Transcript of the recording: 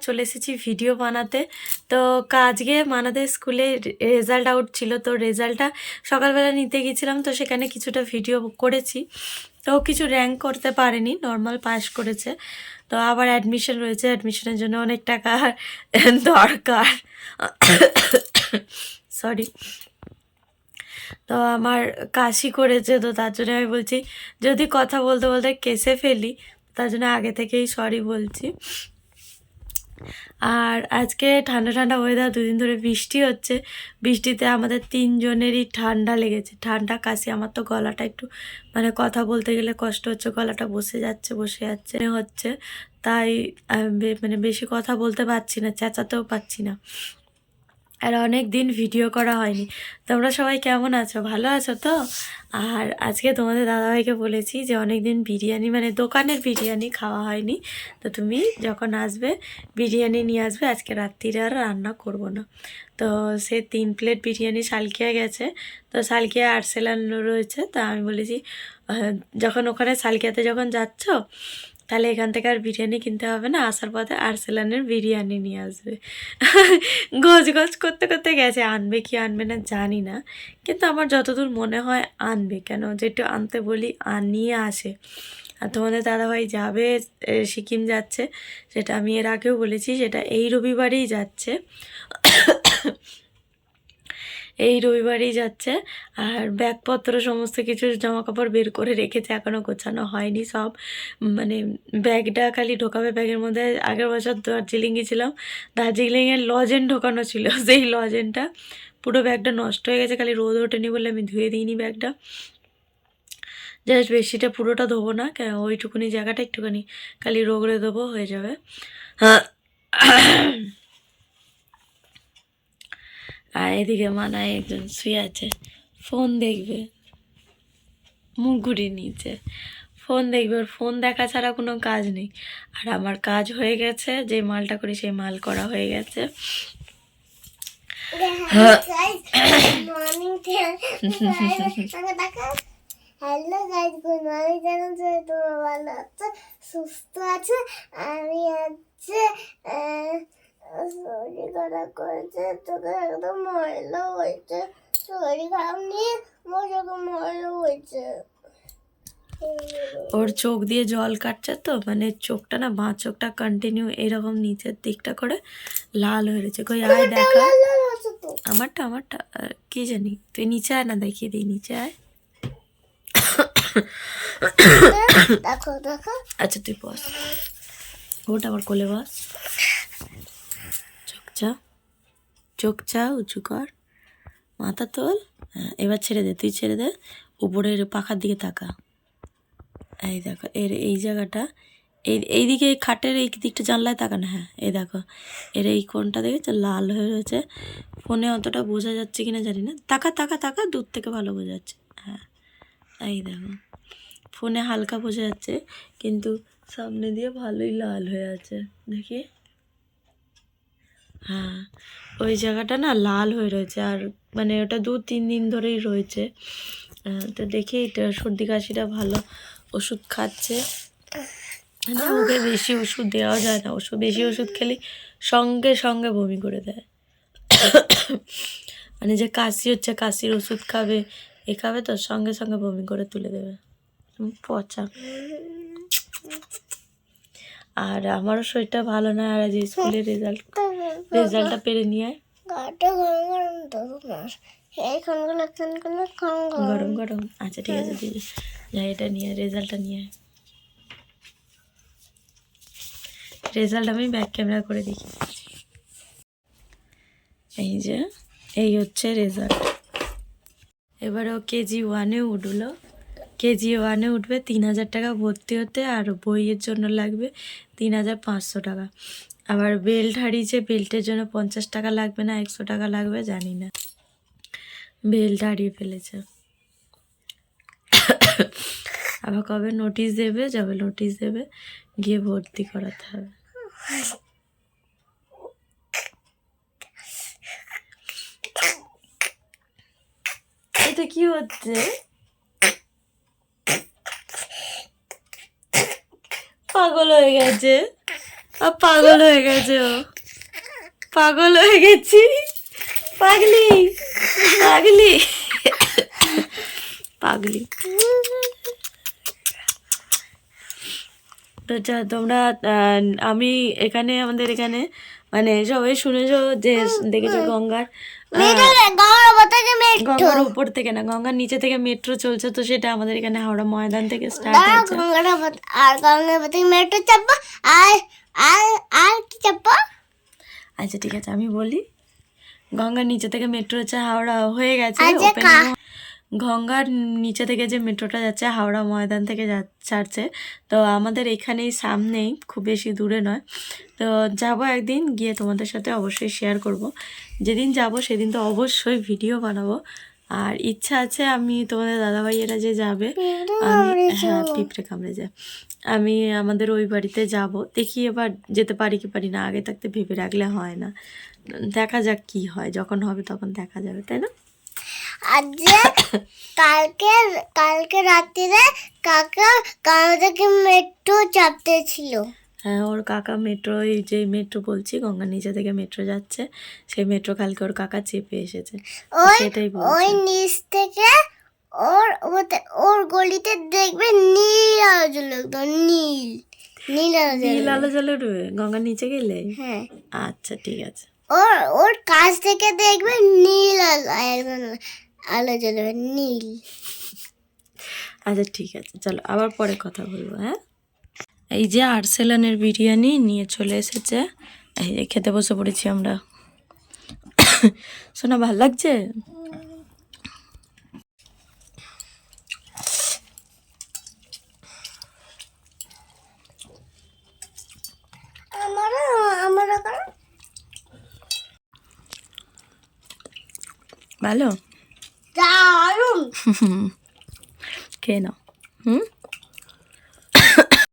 চলে এসেছি ভিডিও বানাতে। তো আজকে মানাদের স্কুলে রেজাল্ট আউট ছিল। তো রেজাল্টটা সকালবেলা নিতে গেছিলাম। তো সেখানে কিছুটা ভিডিও করেছি। তো কিছু র্যাঙ্ক করতে পারেনি। নর্মাল পাস করেছে। তো আবার অ্যাডমিশন রয়েছে। অ্যাডমিশনের জন্য অনেক টাকা দরকার। সরি তো আমার কাশি করেছে। তো তার জন্য আমি বলছি, যদি কথা বলতে বলতে কেসে ফেলি, তার জন্য আগে থেকেই সরি বলছি। আর আজকে ঠান্ডা ঠান্ডা ওয়েদার দুদিন ধরে বৃষ্টি হচ্ছে। বৃষ্টিতে আমাদের তিনজনেরই ঠান্ডা লেগেছে। ঠান্ডা, কাশি, আমার তো গলাটা একটু মানে কথা বলতে গেলে কষ্ট হচ্ছে, গলাটা বসে যাচ্ছে বসে যাচ্ছে হচ্ছে। তাই মানে বেশি কথা বলতে পারছি না, চেঁচাতেও পাচ্ছি না। আর অনেক দিন ভিডিও করা হয়নি। তোমরা সবাই কেমন আছো? ভালো আছো তো? আর আজকে তোমাদের দাদাভাইকে বলেছি যে অনেক দিন বিরিয়ানি মানে দোকানের বিরিয়ানি খাওয়া হয়নি। তো তুমি যখন আসবে, বিরিয়ানি নিয়ে আসবে, আজকে রাত্রিরে আর রান্না করব না। তো সে তিন প্লেট বিরিয়ানি সালকিয়া গেছে। তো সালকিয়া আর্সেলান রয়েছে। তা আমি বলেছি যখন ওখানে সালকিয়াতে যখন যাচ্ছ তাহলে এখান থেকে আর বিরিয়ানি কিনতে হবে না? আসার পথে আর্সেলানের বিরিয়ানি নিয়ে আসবে। গজ গজ করতে করতে গেছে, আনবে কি আনবে না জানি না। কিন্তু আমার যতদূর মনে হয় আনবে। কেন? যেটা আনতে বলি আনিয়ে আসে। আর তোমাদের দাদাভাই যাবে সিকিম যাচ্ছে। সেটা আমি এর আগেও বলেছি, সেটা এই রবিবারেই যাচ্ছে। এই রবিবারেই যাচ্ছে। আর ব্যাগপত্র, সমস্ত কিছু জামা কাপড় বের করে রেখেছে এখনও গোছানো হয়নি সব। মানে ব্যাগটা খালি ঢোকাবে ব্যাগের মধ্যে। আগের বছর দার্জিলিং গেছিলাম দার্জিলিংয়ের লজেন ঢোকানো ছিল, সেই লজেনটা। পুরো ব্যাগটা নষ্ট হয়ে গেছে, খালি রোদ ওঠেনি বলে আমি ধুয়ে দিইনি ব্যাগটা। জাস্ট বেশিটা পুরোটা ধোবো না কেন ওইটুকুনি জায়গাটা একটুখানি খালি রোগড়ে দেবো হয়ে যাবে। আর এদিকে মানায় একজন শুয়ে আছে। ফোন দেখবে। মুখ ঘুরিয়ে নিয়েছে ফোন দেখবে। ওর ফোন দেখা ছাড়া কোনো কাজ নেই। আর আমার কাজ হয়ে গেছে। যে মালটা করি সেই মাল করা হয়ে গেছে। হ্যালো গাইজ গুড মর্নিং ভালো আছো, সুস্থ আছে, আমি হচ্ছে তোকে একদম ময়লা হয়েছে। শরীর নিয়ে ময়লা হয়েছে। ওর চোখ দিয়ে জল কাটছে তো মানে চোখটা না বাঁ চোখটা কন্টিনিউ এরকম নিচের দিকটা করে লাল হয়ে রয়েছে। কই আয় দেখা। আমারটা আমারটা কি জানি। তুই নিচে আয় না দেখিয়ে দিই নিচে আয়। আচ্ছা তুই বস। ওটা আমার কোলে বস। চা চোখ চা, উঁচু কর। মাথা তোল। হ্যাঁ এবার ছেড়ে দে, তুই ছেড়ে দে। উপরের পাখার দিকে তাকা। এই দেখো, এর এই জায়গাটা, এই এইদিকে এই খাটের এই দিকটা জানলায় তাকানো হ্যাঁ এই দেখো। এর এই কোনটা দেখেছ? লাল হয়ে রয়েছে। ফোনে অতটা বোঝা যাচ্ছে কিনা জানি না। তাকা তাকা তাকা, দূর থেকে ভালো বোঝা যাচ্ছে। হ্যাঁ এই দেখো। ফোনে হালকা বোঝা যাচ্ছে, কিন্তু সামনে দিয়ে ভালোই লাল হয়ে আছে। দেখি। হ্যাঁ ওই জায়গাটা না লাল হয়ে রয়েছে আর মানে ওটা দু তিন দিন ধরেই রয়েছে। তো দেখি এটা সর্দি কাশিটা ভালো ওষুধ খাচ্ছে। মানে ওকে বেশি ওষুধ দেওয়া যায় না, ওষুধ বেশি ওষুধ খেলে সঙ্গে সঙ্গে বমি করে দেয়। মানে যে কাশি হচ্ছে, কাশির ওষুধ খাবে, এ খাবে তো, সঙ্গে সঙ্গে বমি করে তুলে দেবে। পচা। আর আমারও শরীরটা ভালো না আর আজ স্কুলের রেজাল্ট রেজাল্টটা পেরে নিয়ে আয়। গরম গরম আচ্ছা ঠিক আছে দিদি। যাই এটা নিয়ে রেজাল্টটা নিয়ে আয়। রেজাল্ট আমি ব্যাক ক্যামেরা করে দেখি। এই যে এই হচ্ছে রেজাল্ট এবারে ও কেজি ওয়ানে উঠল। কেজি ওয়ানে উঠবে তিন হাজার টাকা ভর্তি হতে আর বইয়ের জন্য লাগবে তিন হাজার পাঁচশো টাকা। আবার বেল্ট হারিয়েছে, বেল্টের জন্য পঞ্চাশ টাকা লাগবে না, একশো টাকা লাগবে, জানি না। বেল্ট হারিয়ে ফেলেছে। আবার কবে নোটিশ দেবে, যাবে নোটিশ দেবে, গিয়ে ভর্তি করাতে হবে। এটা কি হচ্ছে? পাগল হয়ে গেছে। পাগল হয়ে গেছে ও। পাগল হয়ে গেছি। পাগলি পাগলি। পাগলি। তো তোমরা আমি এখানে আমাদের এখানে মানে সবাই শুনেছো যে দেখেছ গঙ্গার? গঙ্গার উপর থেকে না গঙ্গার নিচে থেকে মেট্রো চলছে তো সেটা আমাদের এখানে হাওড়া ময়দান থেকে স্টার্ট বাত- আর গঙ্গার বাতাসে মেট্রো চাপবো আর আর আর কি চাপবো? আচ্ছা ঠিক আছে আমি বলি। গঙ্গার নিচে থেকে মেট্রো হচ্ছে হাওড়া হয়ে গেছে গঙ্গার নিচে থেকে যে মেট্রোটা যাচ্ছে, হাওড়া ময়দান থেকে যা- ছাড়ছে। তো আমাদের এখানেই সামনেই, খুব বেশি দূরে নয়। তো যাব একদিন, গিয়ে তোমাদের সাথে অবশ্যই শেয়ার করব। যেদিন যাব, সেদিন তো অবশ্যই ভিডিও বানাবো। আর ইচ্ছা আছে আমি তোমাদের দাদাভাইয়েরা যে যাবে, আমি হ্যাঁ পিঁপড়ে কামড়ে যায়। আমি আমাদের ওই বাড়িতে যাব। দেখি এবার যেতে পারি কি পারি না, আগে থাকতে ভেবে রাখলে হয় না। দেখা যাক কি হয়, যখন হবে তখন দেখা যাবে, তাই না? আজ যে কালকে কালকে রাত্রিরে কাকা কারও থেকে মেট্রো চাপতে ছিল। হ্যাঁ ওর কাকা মেট্রো এই যে মেট্রো বলছি গঙ্গার নিচে থেকে মেট্রো যাচ্ছে সেই মেট্রো কালকে ওর কাকা চেপে এসেছে। ওই সেটাই ওই নিচ থেকে ওর ওর গলিতে দেখবে নীল আলো জ্বলে একদম নীল নীল আলো নীল আলো জ্বলে উঠবে গঙ্গার নিচে গেলে? হ্যাঁ। আচ্ছা ঠিক আছে। ওর ওর কাছ থেকে দেখবে নীল আলো একদম। আলো জ্বলবে নীল। আচ্ছা ঠিক আছে চলো আবার পরে কথা বলব হ্যাঁ? এই যে আর্সেলানের বিরিয়ানি নিয়ে চলে এসেছে এই যে খেতে বসে পড়েছি আমরা। শোনা ভালো লাগছে? ভালো? que no. ¿Mm?